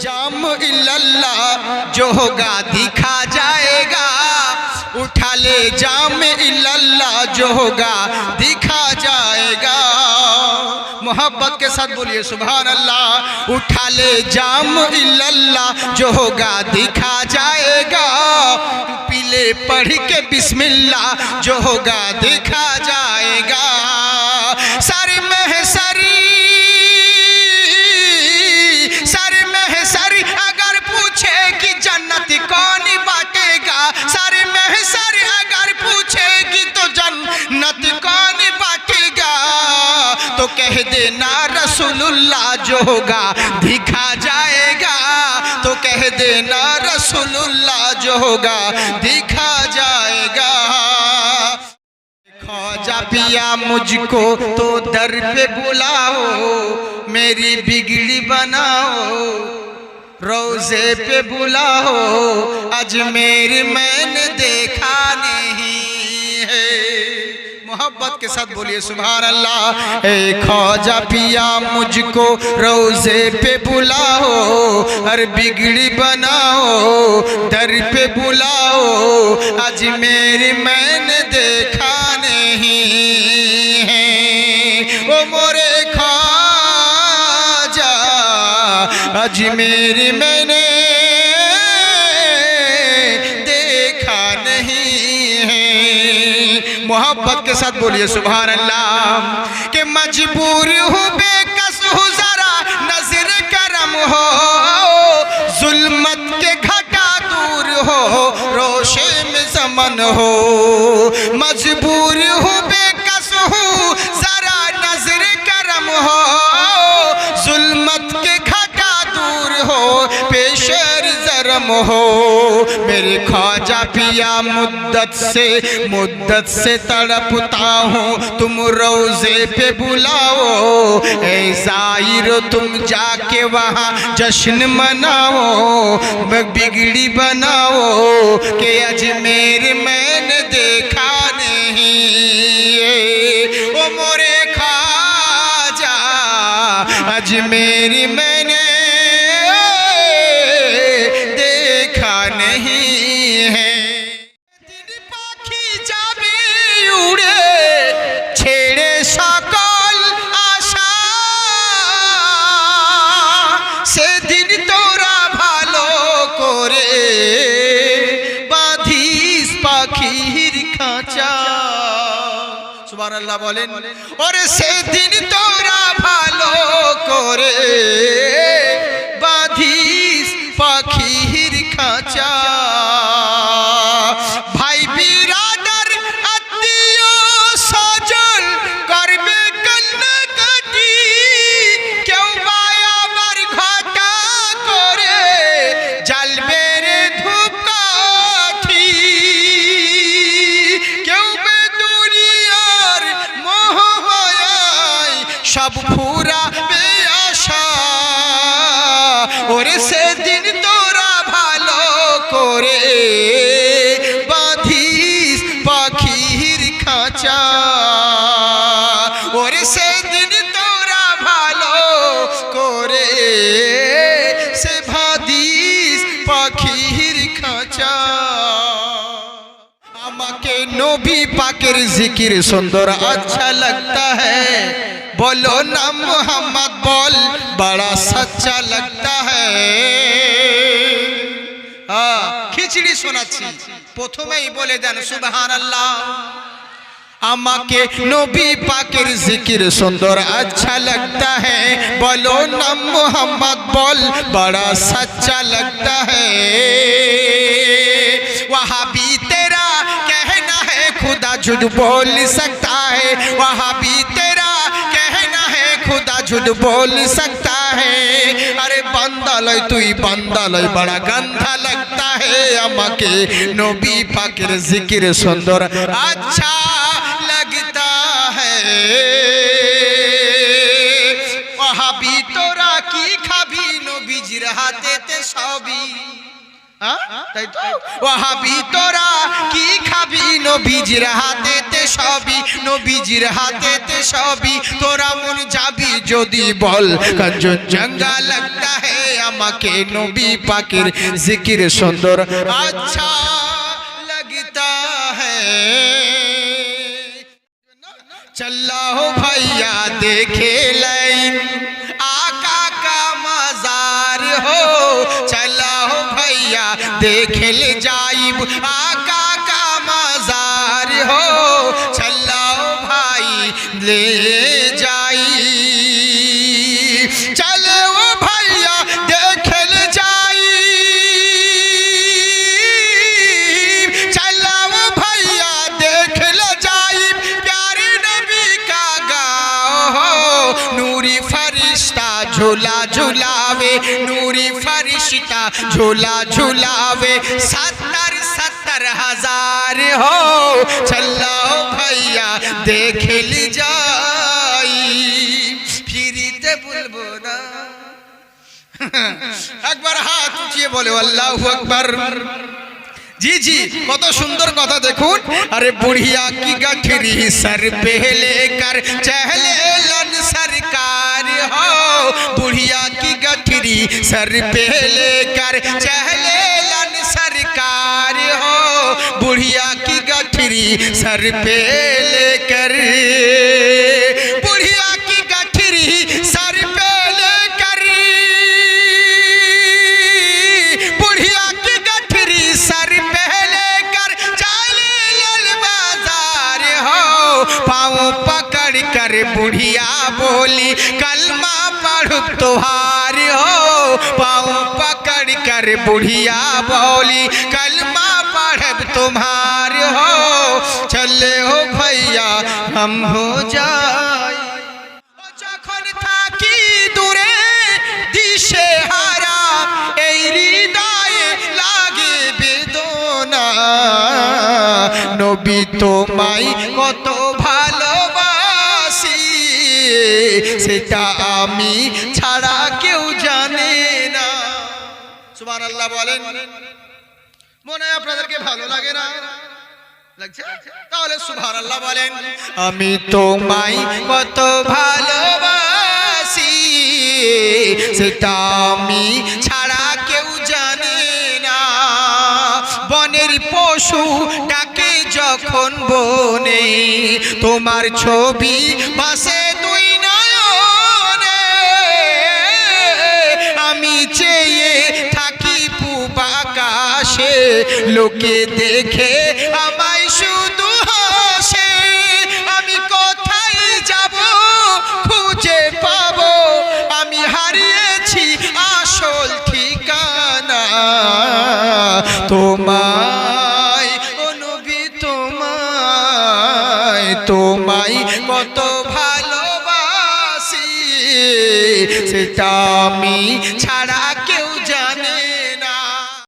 جام اللہ، جو ہوگا دکھا جائے گا۔ اٹھا لے جام اللہ، جو ہوگا دکھا جائے گا۔ محبت کے ساتھ بولیے، سبحان اللہ۔ اٹھا لے جام اللہ، جو ہوگا دکھا جائے گا۔ پیلے پڑھ کے بسم اللہ، جو ہوگا دکھا جائے گا۔ ہوگا، دکھا جائے گا۔ تو کہہ دینا رسول اللہ جو ہوگا، دکھا جائے گا۔ خوجہ پیا مجھ کو تو در پہ بلاؤ، میری بگڑی بناؤ، روزے پہ بلاؤ۔ اجمیر میں نے دیکھا نہیں۔ محبت کے ساتھ بولیے سبحان اللہ۔ اے خواجہ پیا مجھ کو روزے پہ بلاؤ ہر بگڑی بناؤ در پہ بلاؤ۔ آج میری میں نے دیکھا نہیں وہ مورے آج میری میں نے کے ساتھ بولیے، سبحان اللہ، کہ مجبور ہوں بے کس ہو ذرا نظر کرم ہو، ظلمت کے گھٹا دور ہو، روشے میں زمن ہو، مجبور ہوں غم ہو۔ میرے خواجہ پیا مدت سے مدت سے تڑپتا ہوں۔ تم روزے پہ بلاؤ۔ اے زائر، تم جا کے وہاں جشن مناؤ۔ بگڑی بناؤ کہ اجمیر میں পাখির খাঁচা। সুবহানাল্লাহ বলেন ওরে সেদিন তোরা ভালো করে বাঁধিস পাখির খাঁচা। খাঁচা ওরে সেদিন তোরা ভালো করে সে ভাদিস পাখির খাঁচা। আমাকে নবী পাকের জিকির সুন্দর আচ্ছা লাগতা হ্যাঁ বলো না মোহাম্মদ, বল, বড়া সচ্চা লাগতা হ্যাঁ খিচড়ি শোনাচ্ছি। প্রথমেই বলে দেন সুবাহ আল্লাহ আমাকে নবী পাকের জিকির সুন্দর আচ্ছা লাগতা হ্যাঁ বলো নাম মোহাম্মদ বল، বড়া সচ্চা লাগতা হ্যাঁ وہاں بھی تیرا کہنا ہے خدا جھوٹ بول سکتا ہے وہاں بھی تیرا کہنا ہے خدا جھوٹ بول سکتا ہے ارے بندہ لئی توی بندہ لئی بڑا گندھا لگتا ہے اما کے نبی پاکر ذکر سندر اچھا কহাবি তোরা কি খাবি নবীজির হাতেতে সবই? হ্যাঁ? ওহাবি তোরা খাবি সবই? তোরা যদি হে আমাকে নবী পাকির জিকির সুন্দর। আচ্ছা লাগতা হ্যাঁ چلا ہو بھائیا دیکھے لائن۔ آقا کا مزار ہو۔ چلا ہو بھائیا دیکھے لے جائب۔ آقا کا مزار ہو۔ چلا ہو بھائی دیکھے لے झूला झूलावे नूरी फरिश्ता झूला झूलावे सत्तर सत्तर हजार हो चलो भैया देख ली जाई फिरिते बोलबो ना একবার হাত উঠিয়ে বলে, আল্লাহ আকবার। জি জি, কত সুন্দর কথা দেখুন। আরে বুড়িয়া কি গাঠরি, সর পেহলে কার চহলে ہو بڑھیا کی گٹھری سر پہ لے کر چہلے لن سرکار ہو بڑھیا کی گٹھری سر پہ لے کر पढ़ तुहार हो पाँव पकड़ कर बुढ़िया बोली कलमा पढ़ब तुम्हार हो चले हो भैया हम हो जाए যখন থাকি দূরে দিশে হারা এই হৃদয়ে লাগে বেদনা নবী তোমায় কত সেটা আমি ছাড়া কেউ জানে না। সুবহান আল্লাহ বলেন। মনে হয় আপনাদেরকে ভালো লাগে না। আমি তোমায় কত ভালোবাসি, সেটা আমি ছাড়া কেউ জানে না। বনের পশু ডাকে যখন বনে, তোমার ছবি বাসে পুবাকাশে লোকে দেখে আমায় শুধু হাসে। আমি কোথায় যাব, খুঁজে পাব? আমি হারিয়েছি আসল ঠিকানা। তোমায় ও নবী তোমায় তোমায় কত ভালোবাসি। সেটা আমি